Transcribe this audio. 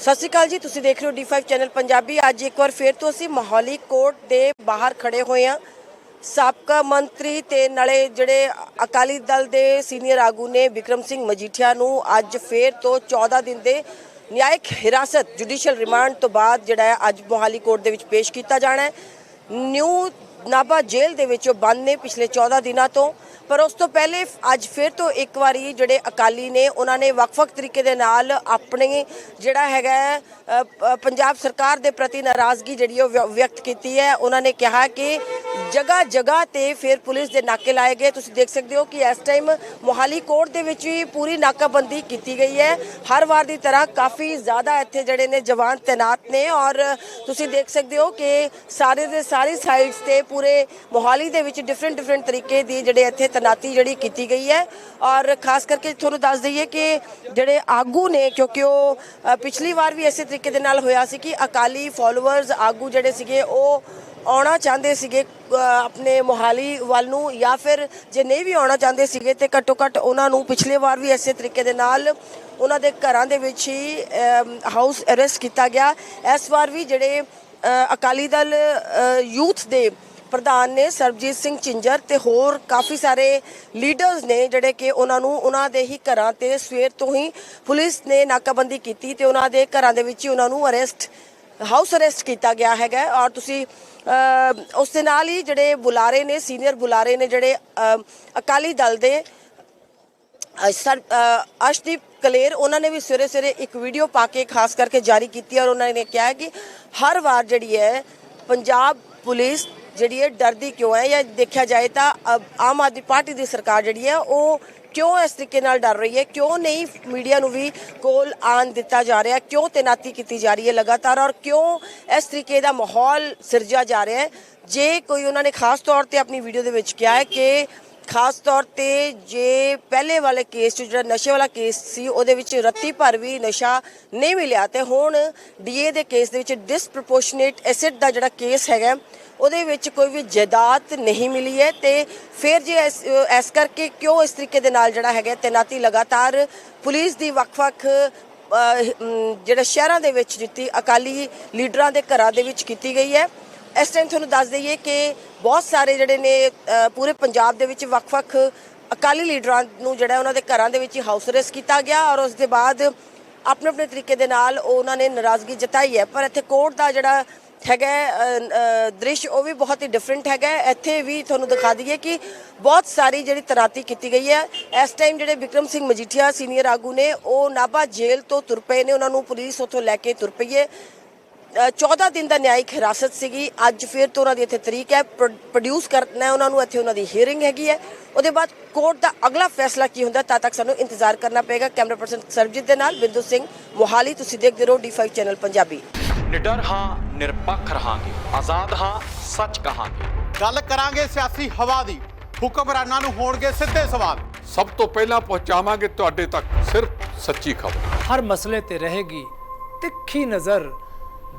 ਸਤਿ ਸ਼੍ਰੀ ਅਕਾਲ ਜੀ, ਤੁਸੀਂ ਦੇਖ ਰਹੇ ਹੋ D5 ਚੈਨਲ ਪੰਜਾਬੀ। ਅੱਜ ਇੱਕ ਵਾਰ ਫੇਰ ਤੋਂ ਅਸੀਂ ਮੋਹਾਲੀ ਕੋਰਟ ਦੇ ਬਾਹਰ ਖੜੇ ਹੋਏ ਹਾਂ। ਸਾਬਕਾ ਮੰਤਰੀ ਤੇ ਨਾਲੇ ਜਿਹੜੇ ਅਕਾਲੀ ਦਲ ਦੇ ਸੀਨੀਅਰ ਆਗੂ ਨੇ ਵਿਕਰਮ ਸਿੰਘ ਮਜੀਠੀਆ ਨੂੰ ਅੱਜ ਫੇਰ ਤੋਂ 14 ਦਿਨ ਦੇ ਨਿਆਇਕ ਹਿਰਾਸਤ, ਜੁਡੀਸ਼ੀਅਲ ਰਿਮਾਂਡ ਤੋਂ ਬਾਅਦ ਜਿਹੜਾ ਅੱਜ ਮੋਹਾਲੀ ਕੋਰਟ ਦੇ ਵਿੱਚ ਪੇਸ਼ ਕੀਤਾ ਜਾਣਾ ਹੈ। ਨਿਊ ਨਾਭਾ ਜੇਲ੍ਹ ਦੇ ਵਿੱਚ ਉਹ ਬੰਦ ਨੇ ਪਿਛਲੇ 14 ਦਿਨਾਂ ਤੋਂ। ਪਰ ਉਸ ਤੋਂ ਪਹਿਲੇ ਅੱਜ ਫਿਰ ਤੋਂ ਇੱਕ ਵਾਰੀ ਜਿਹੜੇ ਅਕਾਲੀ ਨੇ, ਉਹਨਾਂ ਨੇ ਵੱਖ-ਵੱਖ ਤਰੀਕੇ ਦੇ ਨਾਲ ਆਪਣੇ ਜਿਹੜਾ ਹੈਗਾ ਪੰਜਾਬ ਸਰਕਾਰ ਦੇ ਪ੍ਰਤੀ ਨਾਰਾਜ਼ਗੀ ਜਿਹੜੀ ਉਹ ਵਿਅਕਤ ਕੀਤੀ ਹੈ। ਉਹਨਾਂ ਨੇ ਕਿਹਾ ਕਿ ਜਗ੍ਹਾ ਜਗ੍ਹਾ ਤੇ ਫਿਰ ਪੁਲਿਸ ਦੇ ਨਾਕੇ ਲਾਏ ਗਏ। ਤੁਸੀਂ ਦੇਖ ਸਕਦੇ ਹੋ ਕਿ ਇਸ ਟਾਈਮ ਮੋਹਾਲੀ ਕੋਰਟ ਦੇ ਵਿੱਚ ਵੀ ਪੂਰੀ ਨਾਕਾਬੰਦੀ ਕੀਤੀ ਗਈ ਹੈ। ਹਰ ਵਾਰ ਦੀ ਤਰ੍ਹਾਂ ਕਾਫੀ ਜ਼ਿਆਦਾ ਇੱਥੇ ਜਿਹੜੇ ਨੇ ਜਵਾਨ ਤੈਨਾਤ ਨੇ ਔਰ ਤੁਸੀਂ ਦੇਖ ਸਕਦੇ ਹੋ ਕਿ ਸਾਰੇ ਦੇ ਸਾਰੇ ਸਾਈਡਸ ਤੇ ਪੂਰੇ ਮੋਹਾਲੀ ਦੇ ਵਿੱਚ ਡਿਫਰੈਂਟ ਡਿਫਰੈਂਟ ਤਰੀਕੇ ਦੀ ਜਿਹੜੇ ਇੱਥੇ ਤੈਨਾਤੀ ਜਿਹੜੀ ਕੀਤੀ ਗਈ ਹੈ। ਔਰ ਖਾਸ ਕਰਕੇ ਤੁਹਾਨੂੰ ਦੱਸ ਦਈਏ ਕਿ ਜਿਹੜੇ ਆਗੂ ਨੇ, ਕਿਉਂਕਿ ਉਹ ਪਿਛਲੀ ਵਾਰ ਵੀ ਇਸੇ ਤਰੀਕੇ ਦੇ ਨਾਲ ਹੋਇਆ ਸੀ ਕਿ ਅਕਾਲੀ ਫਾਲੋਅਰਸ ਆਗੂ ਜਿਹੜੇ ਸੀਗੇ, ਉਹ ਆਉਣਾ ਚਾਹੁੰਦੇ ਸੀਗੇ ਆਪਣੇ ਮੋਹਾਲੀ ਵੱਲ ਨੂੰ ਜਾਂ ਫਿਰ ਜੇ ਨਹੀਂ ਵੀ ਆਉਣਾ ਚਾਹੁੰਦੇ ਸੀਗੇ ਤੇ ਘੱਟੋ ਘੱਟ ਉਹਨਾਂ ਨੂੰ ਪਿਛਲੇ ਵਾਰ ਵੀ ਇਸੇ ਤਰੀਕੇ ਦੇ ਨਾਲ ਉਹਨਾਂ ਦੇ ਘਰਾਂ ਦੇ ਵਿੱਚ ਹੀ ਹਾਊਸ ਅਰੈਸਟ ਕੀਤਾ ਗਿਆ। ਇਸ ਵਾਰ ਵੀ ਜਿਹੜੇ ਅਕਾਲੀ ਦਲ ਯੂਥ ਦੇ ਪ੍ਰਧਾਨ ਨੇ ਸਰਬਜੀਤ ਸਿੰਘ ਚਿੰਜਰ ਤੇ ਹੋਰ ਕਾਫੀ ਸਾਰੇ ਲੀਡਰਸ ਨੇ ਜਿਹੜੇ ਕਿ ਉਹਨਾਂ ਨੂੰ ਉਹਨਾਂ ਦੇ ਹੀ ਘਰਾਂ ਤੇ ਸਵੇਰ ਤੋਂ ਹੀ ਪੁਲਿਸ ਨੇ ਨਾਕਾਬੰਦੀ ਕੀਤੀ ਤੇ ਉਹਨਾਂ ਦੇ ਘਰਾਂ ਦੇ ਵਿੱਚ ਹੀ ਉਹਨਾਂ ਨੂੰ ਅਰੈਸਟ ਹਾਊਸ ਅਰੈਸਟ ਕੀਤਾ ਗਿਆ ਹੈਗਾ ਔਰ ਤੁਸੀਂ ਉਸ ਦੇ ਨਾਲ ਹੀ ਜਿਹੜੇ ਬੁਲਾਰੇ ਨੇ ਸੀਨੀਅਰ ਬੁਲਾਰੇ ਨੇ ਜਿਹੜੇ ਅਕਾਲੀ ਦਲ ਦੇ ਅ, ਸਰ ਅਸ਼ਦੀਪ ਕਲੇਰ ਉਹਨਾਂ ਨੇ ਵੀ ਸਵੇਰੇ ਸਵੇਰੇ ਇੱਕ ਵੀਡੀਓ ਪਾ ਕੇ ਖਾਸ ਕਰਕੇ ਜਾਰੀ ਕੀਤੀ ਔਰ ਉਹਨਾਂ ਨੇ ਕਿਹਾ ਕਿ ਹਰ ਵਾਰ ਜਿਹੜੀ ਹੈ ਪੰਜਾਬ ਪੁਲਿਸ ਜਿਹੜੀ ਹੈ ਡਰਦੀ ਕਿਉਂ ਹੈ ਜਾਂ ਦੇਖਿਆ ਜਾਏ ਤਾਂ ਆਮ ਆਦਮੀ ਪਾਰਟੀ ਦੀ ਸਰਕਾਰ ਜਿਹੜੀ ਹੈ ਉਹ ਕਿਉਂ ਇਸ ਤਰੀਕੇ ਨਾਲ ਡਰ ਰਹੀ ਹੈ? ਕਿਉਂ ਨਹੀਂ ਮੀਡੀਆ ਨੂੰ ਵੀ ਕੋਲ ਆਣ ਦਿੱਤਾ ਜਾ ਰਿਹਾ? ਕਿਉਂ ਤੈਨਾਤੀ ਕੀਤੀ ਜਾ ਰਹੀ ਹੈ ਲਗਾਤਾਰ? ਔਰ ਕਿਉਂ ਇਸ ਤਰੀਕੇ ਦਾ ਮਾਹੌਲ ਸਿਰਜਿਆ ਜਾ ਰਿਹਾ ਹੈ? ਜੇ ਕੋਈ ਉਹਨਾਂ ਨੇ ਖਾਸ ਤੌਰ ਤੇ ਆਪਣੀ ਵੀਡੀਓ ਦੇ ਵਿੱਚ ਕਿਹਾ ਹੈ ਕਿ ਖਾਸ ਤੌਰ ਤੇ ਜੇ ਪਹਿਲੇ ਵਾਲੇ ਕੇਸ 'ਚ ਜਿਹੜਾ ਨਸ਼ੇ ਵਾਲਾ ਕੇਸ ਸੀ ਉਹਦੇ ਵਿੱਚ ਰੱਤੀ ਭਰ ਵੀ ਨਸ਼ਾ ਨਹੀਂ ਮਿਲਿਆ ਤੇ ਹੁਣ ਡੀਏ ਦੇ ਕੇਸ ਦੇ ਵਿੱਚ ਡਿਸਪ੍ਰੋਪੋਰਸ਼ਨੇਟ ਐਸਿਡ ਦਾ ਜਿਹੜਾ ਕੇਸ ਹੈਗਾ ਉਹਦੇ ਵਿੱਚ ਕੋਈ ਵੀ ਜਾਇਦਾਦ ਨਹੀਂ ਮਿਲੀ ਹੈ ਤੇ ਫਿਰ ਜੇ ਇਸ ਕਰਕੇ ਕਿਉਂ ਇਸ ਤਰੀਕੇ ਦੇ ਨਾਲ ਜਿਹੜਾ ਹੈਗਾ ਤੈਨਾਤੀ ਲਗਾਤਾਰ ਪੁਲਿਸ ਦੀ ਵੱਖ-ਵੱਖ ਅਹ, ਜਿਹੜੇ ਸ਼ਹਿਰਾਂ ਦੇ ਵਿੱਚ ਜਿੱਤੀ ਅਕਾਲੀ ਲੀਡਰਾਂ ਦੇ ਘਰਾਂ ਦੇ ਵਿੱਚ ਕੀਤੀ ਗਈ ਹੈ। ਇਸ ਟਾਈਮ ਤੁਹਾਨੂੰ ਦੱਸ ਦਈਏ ਕਿ ਬਹੁਤ ਸਾਰੇ ਜਿਹੜੇ ਨੇ ਪੂਰੇ ਪੰਜਾਬ ਦੇ ਵਿੱਚ ਵੱਖ-ਵੱਖ ਅਕਾਲੀ ਲੀਡਰਾਂ ਨੂੰ ਜਿਹੜਾ ਉਹਨਾਂ ਦੇ ਘਰਾਂ ਦੇ ਵਿੱਚ ਹਾਊਸ ਅਰੈਸਟ ਕੀਤਾ ਗਿਆ ਔਰ ਉਸ ਦੇ ਬਾਅਦ ਆਪਣੇ ਆਪਣੇ ਤਰੀਕੇ ਦੇ ਨਾਲ ਉਹ ਉਹਨਾਂ ਨੇ ਨਾਰਾਜ਼ਗੀ ਜਤਾਈ ਹੈ। ਪਰ ਇੱਥੇ ਕੋਰਟ ਦਾ ਜਿਹੜਾ ਹੈਗਾ ਦ੍ਰਿਸ਼ ਉਹ ਵੀ ਬਹੁਤ ਹੀ ਡਿਫਰੈਂਟ ਹੈਗਾ ਇੱਥੇ ਵੀ ਤੁਹਾਨੂੰ ਦਿਖਾ ਦਈਏ ਕਿ ਬਹੁਤ ਸਾਰੀ ਜਿਹੜੀ ਤਰਾਤੀ ਕੀਤੀ ਗਈ ਹੈ। ਇਸ ਟਾਈਮ ਜਿਹੜੇ ਵਿਕਰਮ ਸਿੰਘ ਮਜੀਠੀਆ ਸੀਨੀਅਰ ਆਗੂ ਨੇ, ਉਹ ਨਾਭਾ ਜੇਲ੍ਹ ਤੋਂ ਤੁਰ ਪਏ ਨੇ। ਉਹਨਾਂ ਨੂੰ ਪੁਲਿਸ ਉੱਥੋਂ ਲੈ ਕੇ ਤੁਰ ਪਈ ਹੈ। 14 ਦਿਨ ਦਾ ਨਿਆਇਕ ਹਿਰਾਸਤ ਸੀਗੀ। ਅੱਜ ਫਿਰ ਤੋਂ ਉਹਨਾਂ ਦੀ ਇੱਥੇ ਤਰੀਕ ਹੈ। ਪ੍ਰੋਡਿਊਸ ਕਰਨਾ ਹੈ ਉਹਨਾਂ ਨੂੰ। ਇੱਥੇ ਉਹਨਾਂ ਦੀ ਹੀਅਰਿੰਗ ਹੈਗੀ ਹੈ। ਉਹਦੇ ਬਾਅਦ ਕੋਰਟ ਦਾ ਅਗਲਾ ਫੈਸਲਾ ਕੀ ਹੁੰਦਾ ਤਦ ਤੱਕ ਸਾਨੂੰ ਇੰਤਜ਼ਾਰ ਕਰਨਾ ਪਏਗਾ। ਕੈਮਰਾ ਪਰਸਨ ਸਰਬਜੀਤ ਦੇ ਨਾਲ ਬਿੰਦੂ ਸਿੰਘ ਮੋਹਾਲੀ। ਤੁਸੀਂ ਦੇਖਦੇ ਰਹੋ D5 ਚੈਨਲ ਪੰਜਾਬੀ। ਨਿਡਰ ਹਾਂ ਨਿਰਪੱਖ ਰਹਾਂਗੇ। ਆਜ਼ਾਦ ਹਾਂ ਸੱਚ ਕਹਾਂਗੇ। ਗੱਲ ਕਰਾਂਗੇ ਸਿਆਸੀ ਹਵਾ ਦੀ। ਹੁਕਮਰਾਨਾਂ ਨੂੰ ਹੋਣਗੇ ਸਿੱਧੇ ਸਵਾਲ। ਸਭ ਤੋਂ ਪਹਿਲਾਂ ਪਹੁੰਚਾਵਾਂਗੇ ਤੁਹਾਡੇ ਤੱਕ ਸਿਰਫ ਸੱਚੀ ਖਬਰ। ਹਰ ਮਸਲੇ ਤੇ ਰਹੇਗੀ ਤਿੱਖੀ ਨਜ਼ਰ।